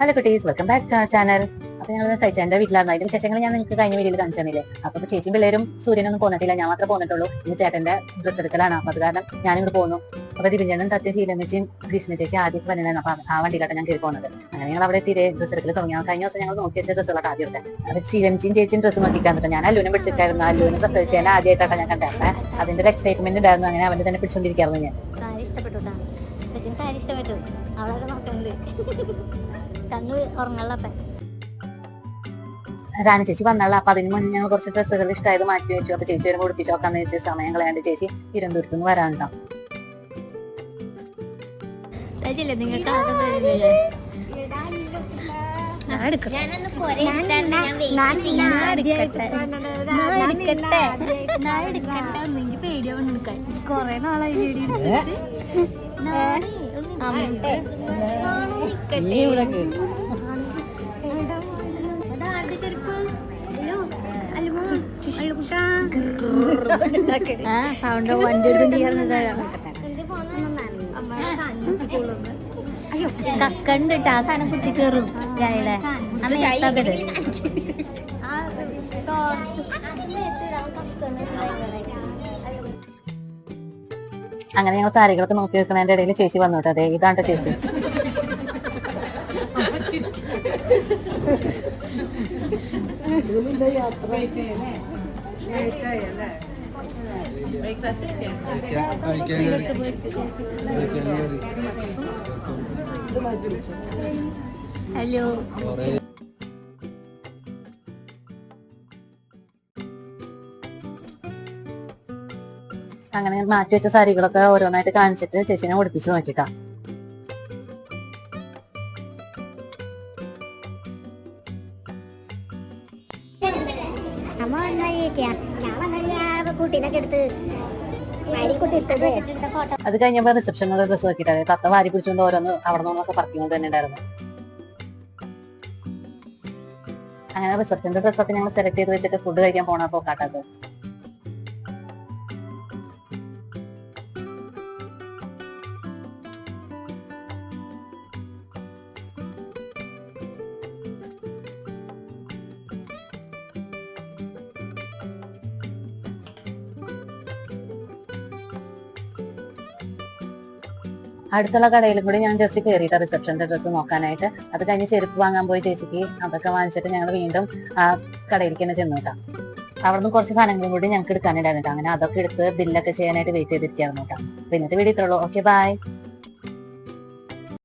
Hello കുട്ടീസ്. Welcome back to channel അപ്പൊ ഞങ്ങൾ സൈച്ചാന്റെ വീട്ടിലായിരുന്നു. അതിന്റെ വിശേഷങ്ങൾ ഞാൻ നിങ്ങൾക്ക് കഴിഞ്ഞ വീഡിയോയിൽ കാണിച്ചു തന്നില്ലേ? അപ്പൊ ചേച്ചി പിള്ളേരും സൂര്യനൊന്നും പോന്നിട്ടില്ല. ഞാൻ മാത്രമേ പോന്നിട്ടുള്ളൂ. ഇന്ന് ചേട്ടന്റെ ഡ്രസ്സ് എടുക്കലാണ്. അപ്പൊ അത് കാരണം ഞാനിങ്ങോട്ട് പോകുന്നു അപ്പൊ ദിവിഞ്ചനും സത്യം ശീലമിച്ചും കൃഷ്ണ ചേച്ചി ആദ്യം പറഞ്ഞിരുന്നു അപ്പൊ ആ വണ്ടി വണ്ടിയിലാണ് ഞാൻ കയറി പോകുന്നത് അങ്ങനെ ഞങ്ങൾ അവിടെ എത്തിയില്ലേ ഡ്രസ്സ് എടുക്കൽ തുടങ്ങി. കഴിഞ്ഞ ദിവസം ഞങ്ങൾ നോക്കി വെച്ച ഡ്രസ്സുകളൊക്കെ ആദ്യം എടുത്തത് അപ്പൊ ശീലമിച്ചും ചേച്ചിയും ഡ്രസ്സ് നോക്കിക്കാൻ തന്നിട്ട് ഞാൻ അല്ലൂനും പിടിച്ചിട്ടായിരുന്നു. ഡ്രസ്സ് പ്രസവിച്ചതിനെ ആദ്യമായിട്ടാണ് ഞാൻ കണ്ടത് അതിന്റെ ഒരു എക്സൈറ്റ്മെന്റ് ഉണ്ടായിരുന്നു. അങ്ങനെ അവന്റെ തന്നെ പിടിച്ചോണ്ടിരിക്കായിരുന്നു ഞാൻ. ഇഷ്ടപ്പെട്ടു. അവളൊക്കെ നോക്കുന്നുണ്ട് കണ്ണു ഉറങ്ങള്ളപ്പ റാണി ചേച്ചി വന്നുള്ള അപ്പൊ അതിന് മുന്നേ ഞങ്ങൾ കുറച്ച് ഡ്രസ്സുകൾ ഇഷ്ടമായത് മാറ്റി വെച്ചു. അപ്പൊ ചേച്ചി വരെ കുടിപ്പിച്ച് നോക്കാന്ന് വെച്ച് സമയം കളയാണ്ട് ചേച്ചി തിരുവനന്തപുരത്ത് നിന്ന് വരാനുണ്ടാവും തരില്ലേ? നിങ്ങൾക്ക് ആദ്യം തരില്ലേ? കുറെ നാളായി പേടി സൗണ്ട് വണ്ടി കക്കണ്ട് ആ സാധനം കുത്തി കയറും ഗായുടെ അങ്ങനെ ഞങ്ങൾ സാരികളൊക്കെ നോക്കി വെക്കുന്നതിന്റെ ഇടയിൽ ചേച്ചി വന്നു കേട്ടോ. അതെ ഇതാണ് ചേച്ചി. ഹലോ. അങ്ങനെ മാറ്റി വെച്ച സാരികളൊക്കെ ഓരോന്നായിട്ട് കാണിച്ചിട്ട് ചേച്ചിനെ ഒടിപ്പിച്ച് നോക്കിട്ടാ അമ്മ കുട്ടീനൊക്കെ എടുത്ത് അത് കഴിഞ്ഞപ്പോ റിസപ്ഷനിൽ ഡ്രസ് നോക്കിട്ടെ തത്ത വാരി പിടിച്ചുകൊണ്ട് ഓരോന്ന് അവിടെ നിന്നൊക്കെ പറത്തിക്കൊണ്ട് തന്നെ ഉണ്ടായിരുന്നു. അങ്ങനെ റിസപ്ഷന്റെ ഡ്രസ്സൊക്കെ ഞങ്ങൾ സെലക്ട് ചെയ്ത് വെച്ചിട്ട് ഫുഡ് കഴിക്കാൻ പോണപ്പോ കാട്ടാത്തത്. അടുത്തുള്ള കടയിലും കൂടി ഞാൻ ജസ്റ്റ് കയറിയിട്ട് റിസപ്ഷന്റെ ഡ്രസ്സ് നോക്കാനായിട്ട്. അത് കഴിഞ്ഞ് ചെരുപ്പ് വാങ്ങാൻ പോയി ചേച്ചിക്ക്. അതൊക്കെ വാങ്ങിച്ചിട്ട് ഞങ്ങൾ വീണ്ടും ആ കടയിലേക്ക് തന്നെ ചെന്നു കേട്ടോ. അവിടുന്ന് കുറച്ച് സാധനങ്ങളും കൂടി ഞങ്ങൾക്ക് എടുക്കാനുണ്ടായിരുന്നു. അങ്ങനെ അതൊക്കെ എടുത്ത് ബില്ലൊക്കെ ചെയ്യാനായിട്ട് വെയിറ്റ് ചെയ്തിരിക്കായിരുന്നു കേട്ടോ. അപ്പൊ ഇന്നത്തെ വീഡിയോ ഇത്രയുള്ളൂ ഓക്കെ ബൈ